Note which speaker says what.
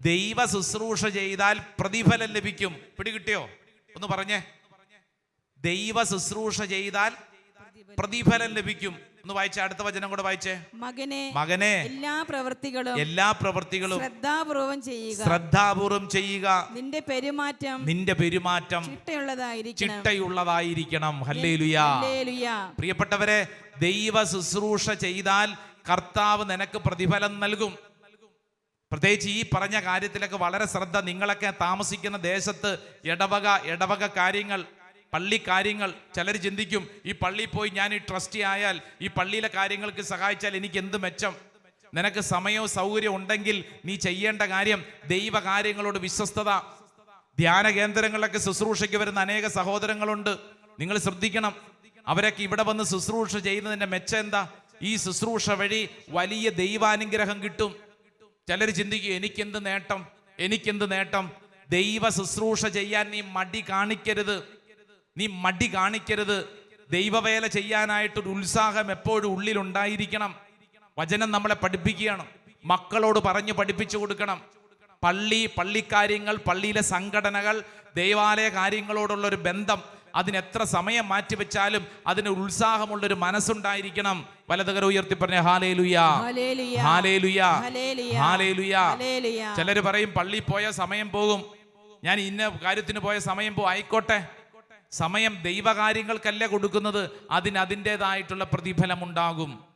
Speaker 1: ദൈവ ശുശ്രൂഷ ചെയ്താൽ പ്രതിഫലം ലഭിക്കും. പിടികിട്ടിയോ? ഒന്ന് പറഞ്ഞേ. ദൈവ ശുശ്രൂഷ ചെയ്താൽ പ്രതിഫലം ലഭിക്കും. ഒന്ന് വായിച്ചേ അടുത്ത വചനം കൂടെ വായിച്ചേ.
Speaker 2: മകനെ
Speaker 1: മകനെ
Speaker 2: എല്ലാ പ്രവൃത്തികളും
Speaker 1: എല്ലാ പ്രവൃത്തികളും
Speaker 2: ശ്രദ്ധാപൂർവം ചെയ്യുക.
Speaker 1: ശ്രദ്ധാപൂർവം ചെയ്യുക.
Speaker 2: നിന്റെ പെരുമാറ്റം
Speaker 1: നിന്റെ പെരുമാറ്റം
Speaker 2: ചിട്ടയുള്ളതായിരിക്കണം.
Speaker 1: ചിട്ടയുള്ളതായിരിക്കണം. ഹല്ലേലുയാ.
Speaker 2: ഹല്ലേലൂയ.
Speaker 1: പ്രിയപ്പെട്ടവരെ ദൈവ ശുശ്രൂഷ ചെയ്താൽ കർത്താവ് നിനക്ക് പ്രതിഫലം നൽകും. പ്രത്യേകിച്ച് ഈ പറഞ്ഞ കാര്യത്തിലൊക്കെ വളരെ ശ്രദ്ധ നിങ്ങളൊക്കെ താമസിക്കുന്ന ദേശത്ത് ഇടവക ഇടവക കാര്യങ്ങൾ പള്ളി കാര്യങ്ങൾ ചിലർ ചിന്തിക്കും ഈ പള്ളിയിൽ പോയി ഞാൻ ഈ ട്രസ്റ്റി ആയാൽ ഈ പള്ളിയിലെ കാര്യങ്ങൾക്ക് സഹായിച്ചാൽ എനിക്ക് എന്ത് മെച്ചം? നിനക്ക് സമയവും സൗകര്യം ഉണ്ടെങ്കിൽ നീ ചെയ്യേണ്ട കാര്യം ദൈവ കാര്യങ്ങളോട് വിശ്വസ്തത. ധ്യാന കേന്ദ്രങ്ങളിലൊക്കെ ശുശ്രൂഷയ്ക്ക് വരുന്ന അനേക സഹോദരങ്ങളുണ്ട്. നിങ്ങൾ ശ്രദ്ധിക്കണം. അവരൊക്കെ ഇവിടെ വന്ന് ശുശ്രൂഷ ചെയ്യുന്നതിന്റെ മെച്ചം എന്താ? ഈ ശുശ്രൂഷ വഴി വലിയ ദൈവാനുഗ്രഹം കിട്ടും. ചിലർ ചിന്തിക്കും എനിക്കെന്ത് നേട്ടം? എനിക്കെന്ത് നേട്ടം? ദൈവ ശുശ്രൂഷ ചെയ്യാൻ നീ മടി കാണിക്കരുത്. നീ മടി കാണിക്കരുത്. ദൈവവേല ചെയ്യാനായിട്ടൊരു ഉത്സാഹം എപ്പോഴും ഉള്ളിൽ ഉണ്ടായിരിക്കണം വചനം നമ്മളെ പഠിപ്പിക്കുകയാണ്. മക്കളോട് പറഞ്ഞു പഠിപ്പിച്ചു കൊടുക്കണം. പള്ളി പള്ളിക്കാര്യങ്ങൾ പള്ളിയിലെ സംഘടനകൾ ദൈവാലയ കാര്യങ്ങളോടുള്ള ഒരു ബന്ധം അതിന് എത്ര സമയം മാറ്റിവെച്ചാലും അതിന് ഉത്സാഹമുള്ളൊരു മനസ്സുണ്ടായിരിക്കണം. വലതുകര ഉയർത്തി പറഞ്ഞ ഹാലേ ലുയാ
Speaker 2: ഹല്ലേലൂയ.
Speaker 1: ഹാലേ ലുയാ
Speaker 2: ഹല്ലേലൂയ.
Speaker 1: ഹാലേ ലുയാ
Speaker 2: ഹല്ലേലൂയ.
Speaker 1: ചിലര് പറയും പള്ളി പോയ സമയം പോകും. ഞാൻ ഇന്ന കാര്യത്തിന് പോയ സമയം പോകും ആയിക്കോട്ടെ. സമയം ദൈവകാര്യങ്ങൾക്കല്ല കൊടുക്കുന്നത്? അതിന് അതിന്റെതായിട്ടുള്ള പ്രതിഫലം ഉണ്ടാകും